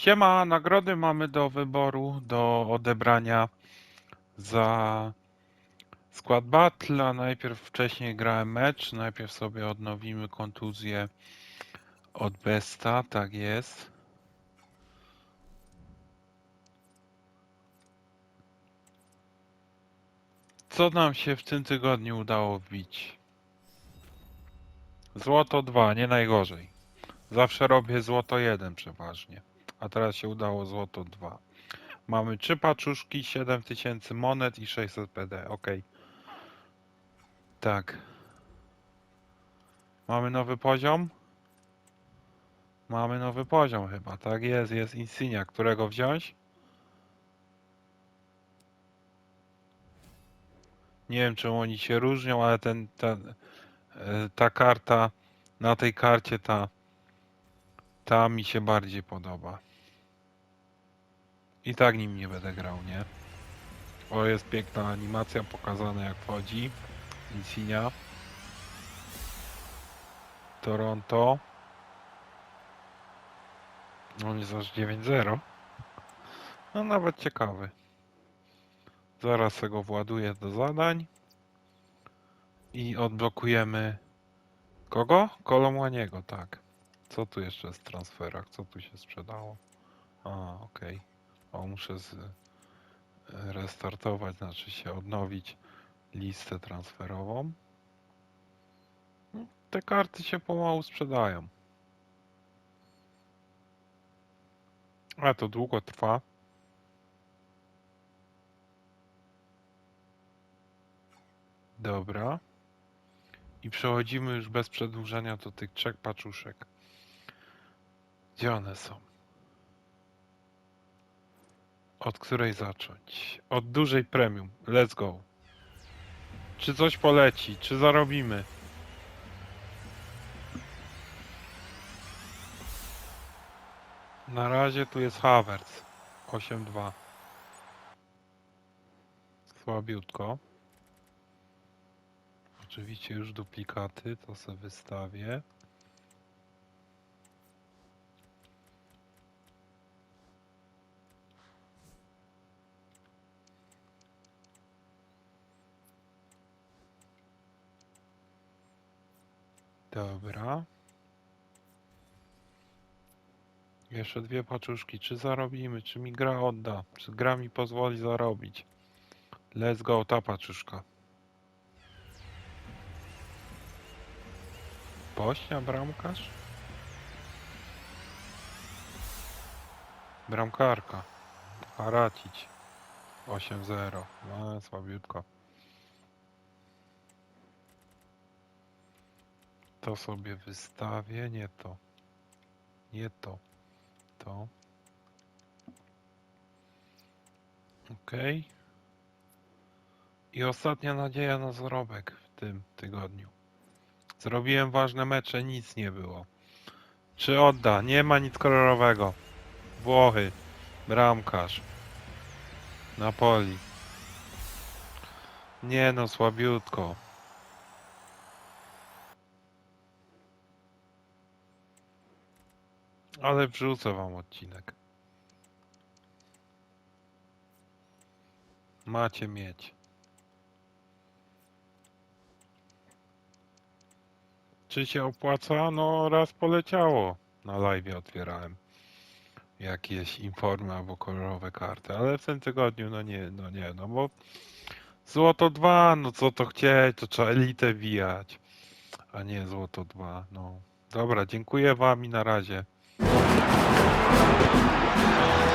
Siema, nagrody mamy do wyboru, do odebrania za skład battle, najpierw wcześniej grałem mecz, najpierw sobie odnowimy kontuzję od Besta, tak jest. Co nam się w tym tygodniu udało wbić? Złoto 2, nie najgorzej. Zawsze robię złoto 1 przeważnie, a teraz się udało złoto 2. Mamy 3 paczuszki, 7000 monet i 600 PD, ok. Tak. Mamy nowy poziom? Mamy nowy poziom chyba, tak jest, jest Insignia, którego wziąć? Nie wiem czemu oni się różnią, ale ten, ten, e, ta karta, na tej karcie ta ta mi się bardziej podoba. I tak nim nie będę grał, nie? O, jest piękna animacja pokazana jak wchodzi. Insignia. Toronto. On jest aż 9-0. No nawet ciekawy. Zaraz sobie go właduję do zadań. I odblokujemy kogo? Kolomłaniego, tak. Co tu jeszcze jest w transferach? Co tu się sprzedało? A, okej. O, muszę z, e, restartować, znaczy się odnowić listę transferową. No, Te karty się pomału sprzedają. A to długo trwa. Dobra. I przechodzimy już bez przedłużenia do tych trzech paczuszek. Gdzie one są? Od której zacząć? Od dużej premium. Let's go. Czy coś poleci? Czy zarobimy? Na razie tu jest Havertz. 8-2. Słabiutko. Oczywiście już duplikaty, to sobie wystawię. Dobra. Jeszcze dwie paczuszki. Czy zarobimy? Czy mi gra odda? Czy gra mi pozwoli zarobić? Let's go, ta paczuszka. Bośnia bramkarz? Bramkarka. Haracić. 8-0. No, słabiutko. To sobie wystawię. Nie to. Nie to. To. Ok. I ostatnia nadzieja na zarobek w tym tygodniu. Zrobiłem ważne mecze, nic nie było. Czy odda? Nie ma nic kolorowego. Włochy. Bramkarz. Napoli. Nie no, słabiutko. Ale wrzucę wam odcinek. Macie mieć. Czy się opłaca? No raz poleciało. Na live otwierałem jakieś informy albo kolorowe karty, ale w tym tygodniu no nie, no nie, no bo złoto 2, no co to chcieć, to trzeba elitę wijać, a nie złoto 2, no. Dobra, dziękuję wam i na razie. ファンファンファンファン。